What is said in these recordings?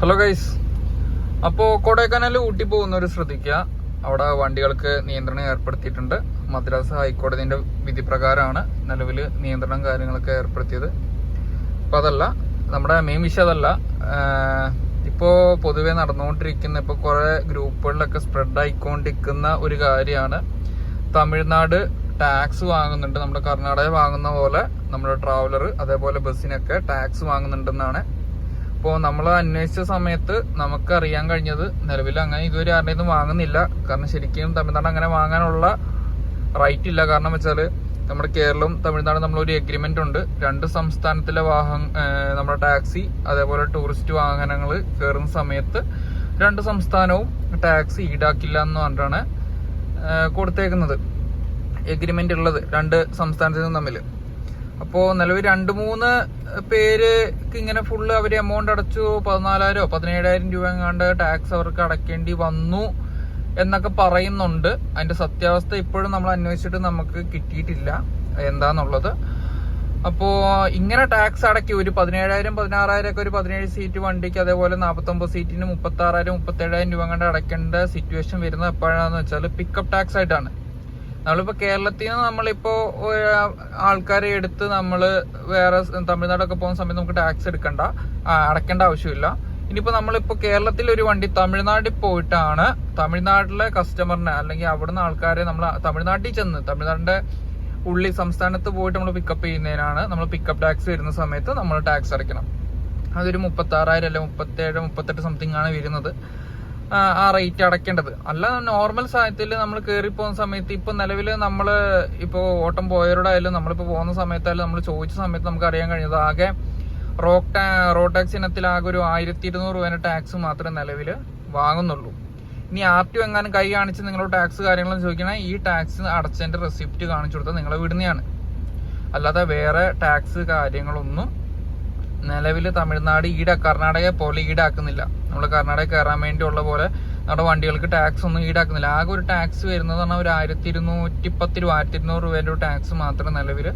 Hello guys അപ്പോൾ കൊടൈക്കനാൽ ഊട്ടി പോകുന്നവർ ശ്രദ്ധിക്കുക. അവിടെ വണ്ടികൾക്ക് നിയന്ത്രണം ഏർപ്പെടുത്തിയിട്ടുണ്ട്. മദ്രാസ് ഹൈക്കോടതിന്റെ വിധി പ്രകാരമാണ് നിലവിൽ നിയന്ത്രണം കാര്യങ്ങളൊക്കെ ഏർപ്പെടുത്തിയത്. അപ്പോൾ അതല്ല നമ്മുടെ മെയിൻ വിഷയം അതല്ല. ഇപ്പോൾ പൊതുവേ നടന്നുകൊണ്ടിരിക്കുന്ന ഇപ്പോൾ കുറേ ഗ്രൂപ്പുകളിലൊക്കെ സ്പ്രെഡ് ആയിക്കൊണ്ടിരിക്കുന്ന ഒരു കാര്യമാണ് തമിഴ്നാട് ടാക്സ് വാങ്ങുന്നുണ്ട്. നമ്മുടെ കർണാടക വാങ്ങുന്ന പോലെ നമ്മുടെ ട്രാവലർ അതേപോലെ ബസ്സിനൊക്കെ ടാക്സ് വാങ്ങുന്നുണ്ടെന്നാണ് അപ്പോൾ നമ്മൾ അന്വേഷിച്ച സമയത്ത് നമുക്ക് അറിയാൻ കഴിഞ്ഞത് നിലവിൽ അങ്ങനെ ഇതുവരെ ആരുടെ വാങ്ങുന്നില്ല. കാരണം ശരിക്കും തമിഴ്നാട് അങ്ങനെ വാങ്ങാനുള്ള റൈറ്റ് ഇല്ല. കാരണം വെച്ചാൽ നമ്മുടെ കേരളവും തമിഴ്നാടും നമ്മളൊരു എഗ്രിമെന്റ് ഉണ്ട്. രണ്ട് സംസ്ഥാനത്തിലെ വാഹന നമ്മുടെ ടാക്സി അതേപോലെ ടൂറിസ്റ്റ് വാഹനങ്ങൾ കയറുന്ന സമയത്ത് രണ്ട് സംസ്ഥാനവും ടാക്സി ഈടാക്കില്ല എന്ന് പറഞ്ഞിട്ടാണ് കൊടുത്തേക്കുന്നത്. എഗ്രിമെന്റ് ഉള്ളത്. രണ്ട് സംസ്ഥാനത്തിനും തമ്മിൽ അപ്പോൾ നിലവിൽ രണ്ട് മൂന്ന് പേർക്ക് ഇങ്ങനെ ഫുള്ള് അവർ എമൗണ്ട് അടച്ചു. പതിനാലായിരോ പതിനേഴായിരം രൂപ എങ്ങാണ്ട് ടാക്സ് അവർക്ക് അടയ്ക്കേണ്ടി വന്നു എന്നൊക്കെ പറയുന്നുണ്ട്. അതിന്റെ സത്യാവസ്ഥ ഇപ്പോഴും നമ്മൾ അന്വേഷിച്ചിട്ട് നമുക്ക് കിട്ടിയിട്ടില്ല. എന്താന്നുള്ളത്. അപ്പോ ഇങ്ങനെ ടാക്സ് അടക്കി ഒരു പതിനേഴായിരം പതിനാറായിരം ഒക്കെ ഒരു പതിനേഴ് സീറ്റ് വണ്ടിക്ക് അതേപോലെ നാൽപ്പത്തൊമ്പത് സീറ്റിന് മുപ്പത്തി ആറായിരം മുപ്പത്തി ഏഴായിരം രൂപ കണ്ട് അടയ്ക്കേണ്ട സിറ്റുവേഷൻ വരുന്നത് എപ്പോഴാന്ന് വെച്ചാൽ പിക്കപ്പ് ടാക്സ് ആയിട്ടാണ്. നമ്മളിപ്പോ കേരളത്തിൽ നിന്ന് നമ്മളിപ്പോ ആൾക്കാരെ എടുത്ത് നമ്മൾ വേറെ തമിഴ്നാടൊക്കെ പോകുന്ന സമയത്ത് നമുക്ക് ടാക്സ് എടുക്കണ്ട. അടക്കേണ്ട ആവശ്യമില്ല. ഇനിയിപ്പോ നമ്മളിപ്പോ കേരളത്തിൽ ഒരു വണ്ടി തമിഴ്നാട്ടിൽ പോയിട്ടാണ് തമിഴ്നാട്ടിലെ കസ്റ്റമറിനെ അല്ലെങ്കിൽ അവിടുന്ന് ആൾക്കാരെ നമ്മൾ തമിഴ്നാട്ടിൽ ചെന്ന് തമിഴ്നാടിന്റെ ഉള്ളി സംസ്ഥാനത്ത് പോയിട്ട് നമ്മൾ പിക്കപ്പ് ചെയ്യുന്നതിനാണ് നമ്മൾ പിക്കപ്പ് ടാക്സ് വരുന്ന സമയത്ത് നമ്മൾ ടാക്സ് അടയ്ക്കണം. അതൊരു മുപ്പത്തി ആറായിരം അല്ലെ മുപ്പത്തേഴ് മുപ്പത്തെട്ട് സംതിങ് ആണ് വരുന്നത്. ആ, റേറ്റ് അടയ്ക്കേണ്ടത് അല്ല നോർമൽ സാഹചര്യത്തിൽ നമ്മൾ കയറി പോകുന്ന സമയത്ത് ഇപ്പൊ നിലവിൽ നമ്മൾ ഇപ്പോൾ ഓട്ടം പോയവരുടെ ആയാലും നമ്മളിപ്പോൾ പോകുന്ന സമയത്തായാലും നമ്മൾ ചോദിച്ച സമയത്ത് നമുക്ക് അറിയാൻ കഴിഞ്ഞത് ആകെ ടാ റോഡ് ടാക്സ് ഇനത്തിൽ ആകെ ഒരു ആയിരത്തി ഇരുന്നൂറ് രൂപേന്റെ ടാക്സ് മാത്രമേ നിലവിൽ വാങ്ങുന്നുള്ളൂ. ഇനി ആർ ടി എങ്ങാനും കൈ കാണിച്ച് നിങ്ങളോട് ടാക്സ് കാര്യങ്ങളും ചോദിക്കണേ ഈ ടാക്സ് അടച്ചതിന്റെ റെസിപ്റ്റ് കാണിച്ചു കൊടുത്താൽ നിങ്ങളെ വിടുന്നതാണ് അല്ലാതെ വേറെ ടാക്സ് കാര്യങ്ങളൊന്നും നിലവിൽ തമിഴ്നാട് ഈടാ കർണാടക പോലെ ഈടാക്കുന്നില്ല. നമ്മൾ കർണാടക കയറാൻ വേണ്ടി ഉള്ള പോലെ നമ്മുടെ വണ്ടികൾക്ക് ടാക്സ് ഒന്നും ഈടാക്കുന്നില്ല. ആകെ ഒരു ടാക്സ് വരുന്നത് പറഞ്ഞാൽ ഒരു ആയിരത്തി ഇരുന്നൂറ്റി പത്ത് രൂപ ആയിരത്തി ഇരുന്നൂറ് രൂപേന്റെ ഒരു ടാക്സ് മാത്രമേ നിലവിൽ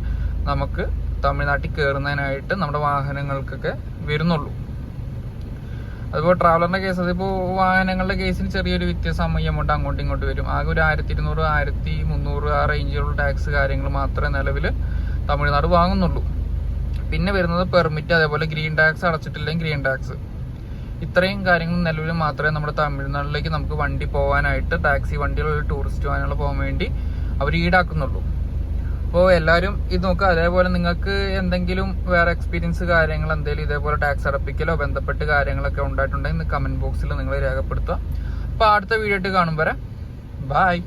നമുക്ക് തമിഴ്നാട്ടിൽ കയറുന്നതിനായിട്ട് നമ്മുടെ വാഹനങ്ങൾക്കൊക്കെ വരുന്നുള്ളൂ. അതിപ്പോൾ ട്രാവലറിന്റെ കേസ് അതിപ്പോൾ വാഹനങ്ങളുടെ കേസിന് ചെറിയൊരു വ്യത്യാസം എമൗണ്ട് അങ്ങോട്ടും ഇങ്ങോട്ട് വരും. ആകെ ഒരു ആയിരത്തി ഇരുന്നൂറ് ആയിരത്തി മുന്നൂറ് ആ റേഞ്ചിലുള്ള ടാക്സ് കാര്യങ്ങൾ മാത്രമേ നിലവിൽ തമിഴ്നാട് വാങ്ങുന്നുള്ളൂ. പിന്നെ വരുന്നത് പെർമിറ്റ് അതേപോലെ ഗ്രീൻ ടാക്സ് അടച്ചിട്ടില്ലെങ്കിൽ ഗ്രീൻ ടാക്സ് ഇത്രയും കാര്യങ്ങൾ നിലവിൽ മാത്രമേ നമ്മുടെ തമിഴ്നാട്ടിലേക്ക് നമുക്ക് വണ്ടി പോകാനായിട്ട് ടാക്സി വണ്ടികൾ ടൂറിസ്റ്റ് വാഹനങ്ങൾ പോകാൻ വേണ്ടി അവർ ഈടാക്കുന്നുള്ളൂ. അപ്പോൾ എല്ലാവരും ഇത് നോക്കുക അതേപോലെ നിങ്ങൾക്ക് എന്തെങ്കിലും വേറെ എക്സ്പീരിയൻസ് കാര്യങ്ങൾ എന്തെങ്കിലും ഇതേപോലെ ടാക്സ് അടപ്പിക്കലോ ബന്ധപ്പെട്ട് കാര്യങ്ങളൊക്കെ ഉണ്ടായിട്ടുണ്ടെങ്കിൽ കമന്റ് ബോക്സിൽ നിങ്ങൾ രേഖപ്പെടുത്തുക. അപ്പോൾ അടുത്ത വീഡിയോ ആയിട്ട് കാണും വരെ. ബായ്